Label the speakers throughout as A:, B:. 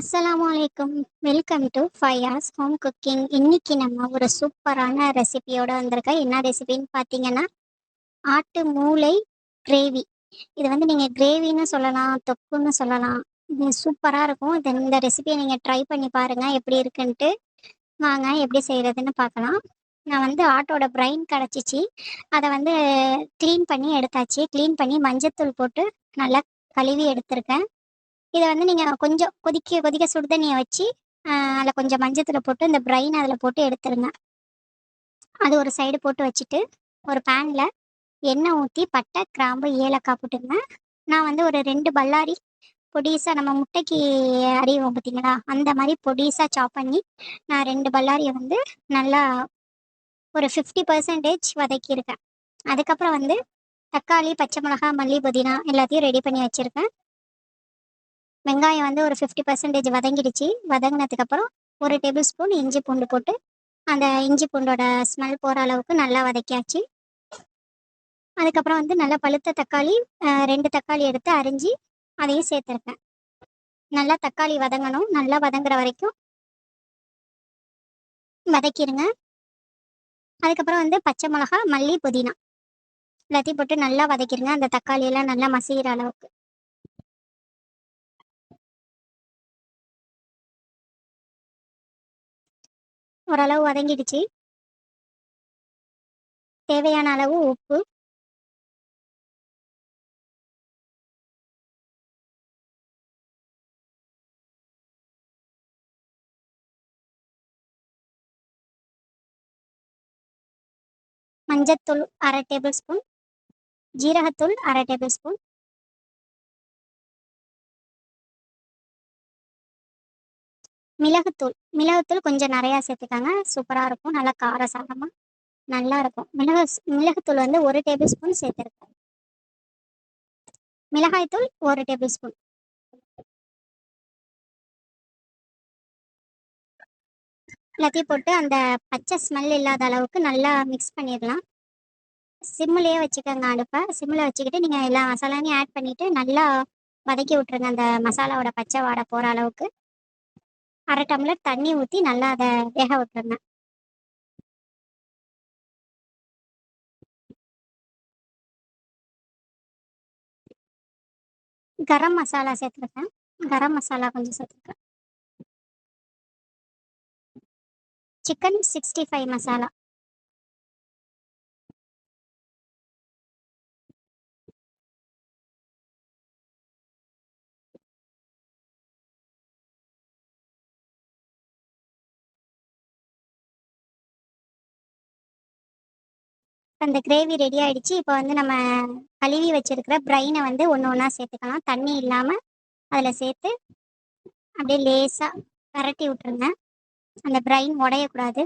A: அஸ்லாம் வலைக்கம் welcome to five horse home cooking இன்னைக்கு நம்ம ஒரு சூப்பரான ரெசிபியோட வந்திருக்கேன் என்ன ரெசிபின்னு பார்த்தீங்கன்னா ஆட்டு மூளை கிரேவி இது வந்து நீங்கள் கிரேவின்னு சொல்லலாம் தொக்குன்னு சொல்லலாம். இது சூப்பராக இருக்கும். இது இந்த ரெசிபியை நீங்கள் ட்ரை பண்ணி பாருங்கள் எப்படி இருக்குன்ட்டு. வாங்க எப்படி செய்கிறதுன்னு பார்க்கலாம் நான் வந்து ஆட்டோட பிரைன் கிடச்சிச்சு அதை வந்து க்ளீன் பண்ணி எடுத்தாச்சு. க்ளீன் பண்ணி மஞ்சத்தூள் போட்டு நல்லா கழுவி எடுத்திருக்கேன். இதை வந்து நீங்கள் கொஞ்சம் கொதிக்க கொதிக்க சுடுதண்ணியை வச்சு அதில் கொஞ்சம் மஞ்சத்தில் போட்டு இந்த பிரைன் அதில் போட்டு எடுத்துருங்க. அது ஒரு சைடு போட்டு வச்சுட்டு ஒரு பேனில் எண்ணெய் ஊற்றி பட்டை கிராம்பு ஏலக்காய் போட்டுங்க நான் வந்து ஒரு ரெண்டு பல்லாரி பொடிசாக நம்ம முட்டைக்கு அறிவோம் பார்த்தீங்களா அந்த மாதிரி பொடிசாக சாப் பண்ணி நான் ரெண்டு பல்லாரியை வந்து நல்லா ஒரு ஃபிஃப்டி பர்சன்டேஜ் வதக்கியிருக்கேன். அதுக்கப்புறம் வந்து தக்காளி பச்சை மிளகாய் மல்லி புதினா எல்லாத்தையும் ரெடி பண்ணி வச்சுருக்கேன். வெங்காயம் வந்து ஒரு ஃபிஃப்டி பர்சன்டேஜ் வதங்கிடுச்சு. வதங்கினதுக்கப்புறம் ஒரு டேபிள் ஸ்பூன் இஞ்சி பூண்டு போட்டு அந்த இஞ்சி பூண்டோட ஸ்மெல் போகிற அளவுக்கு நல்லா வதக்கியாச்சு. அதுக்கப்புறம் வந்து நல்லா பழுத்த தக்காளி ரெண்டு தக்காளி எடுத்து அரிஞ்சு அதையும் சேர்த்துருக்கேன். நல்லா தக்காளி வதங்கணும். நல்லா வதங்குற வரைக்கும் வதக்கிடுங்க அதுக்கப்புறம் வந்து பச்சை மிளகா மல்லி புதினா. எல்லாத்தையும் போட்டு நல்லா வதக்கிடுங்க அந்த தக்காளி எல்லாம் நல்லா மசிகிற அளவுக்கு. ஓரளவு வதங்கிடுச்சு தேவையான அளவு உப்பு மஞ்சத்தூள் அரை டேபிள் ஸ்பூன் ஜீரகத்தூள் அரை டேபிள் ஸ்பூன் மிளகுத்தூள் மிளகுத்தூள் கொஞ்சம் நிறையா சேர்த்துக்காங்க. சூப்பராக இருக்கும். நல்லா காரசாரமாக நல்லா இருக்கும். மிளகு மிளகுத்தூள் வந்து ஒரு டேபிள் ஸ்பூன் சேர்த்துருக்கேன் மிளகாய்த்தூள் ஒரு டேபிள் ஸ்பூன். எல்லாத்தையும் போட்டு அந்த பச்சை ஸ்மெல் இல்லாத அளவுக்கு நல்லா மிக்ஸ் பண்ணிடலாம். சிம்மிலேயே வச்சுக்கோங்க அடுப்பை. சிம்மில் வச்சுக்கிட்டு நீங்கள் எல்லா மசாலாவையும் ஆட் பண்ணிவிட்டு நல்லா வதக்கி விட்ருங்க அந்த மசாலாவோட பச்சை வாடை போகிற அளவுக்கு. அரை டம்ளர் தண்ணி ஊற்றி நல்லா அதை வேக விட்டுருங்க கரம் மசாலா சேர்த்துருக்கேன். கரம் மசாலா கொஞ்சம் சேர்த்துருக்கேன். Chicken sixty five masala. அந்த கிரேவி ரெடி ஆயிடுச்சு. இப்போ வந்து நம்ம கழுவி வச்சுருக்கிற ப்ரைனை வந்து ஒன்று ஒன்றா சேர்த்துக்கலாம். தண்ணி இல்லாமல் அதில் சேர்த்து அப்படியே லேசாக பரட்டி விட்ருங்க அந்த ப்ரைன் உடையக்கூடாது.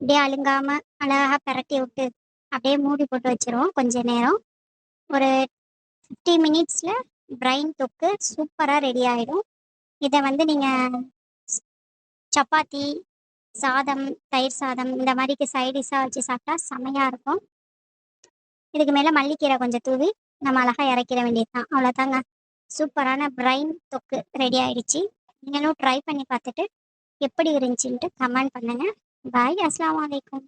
A: அப்படியே அழுங்காமல் அழகாக பரட்டி விட்டு அப்படியே மூடி போட்டு வச்சுருவோம். கொஞ்ச நேரம். ஒரு ஃபிஃப்டி மினிட்ஸில் பிரைன் தொக்கு சூப்பராக ரெடி ஆகிடும் இதை வந்து நீங்கள் சப்பாத்தி சாதம் தயிர் சாதம் இந்த மாதிரிக்கு சைடிஷாக வச்சு சாப்பிட்டா செமையாக இருக்கும். இதுக்கு மேலே மல்லிக்கீரை கொஞ்சம் தூவி நம்ம அழகாக இறக்கிற வேண்டியது தான் அவ்வளோதாங்க சூப்பரான பிரைன் தொக்கு ரெடி ஆகிடுச்சி நீங்களும் ட்ரை பண்ணி பார்த்துட்டு எப்படி இருந்துச்சுன்ட்டு கமெண்ட் பண்ணுங்கள் பாய் அஸ்லாம் வலைக்கம்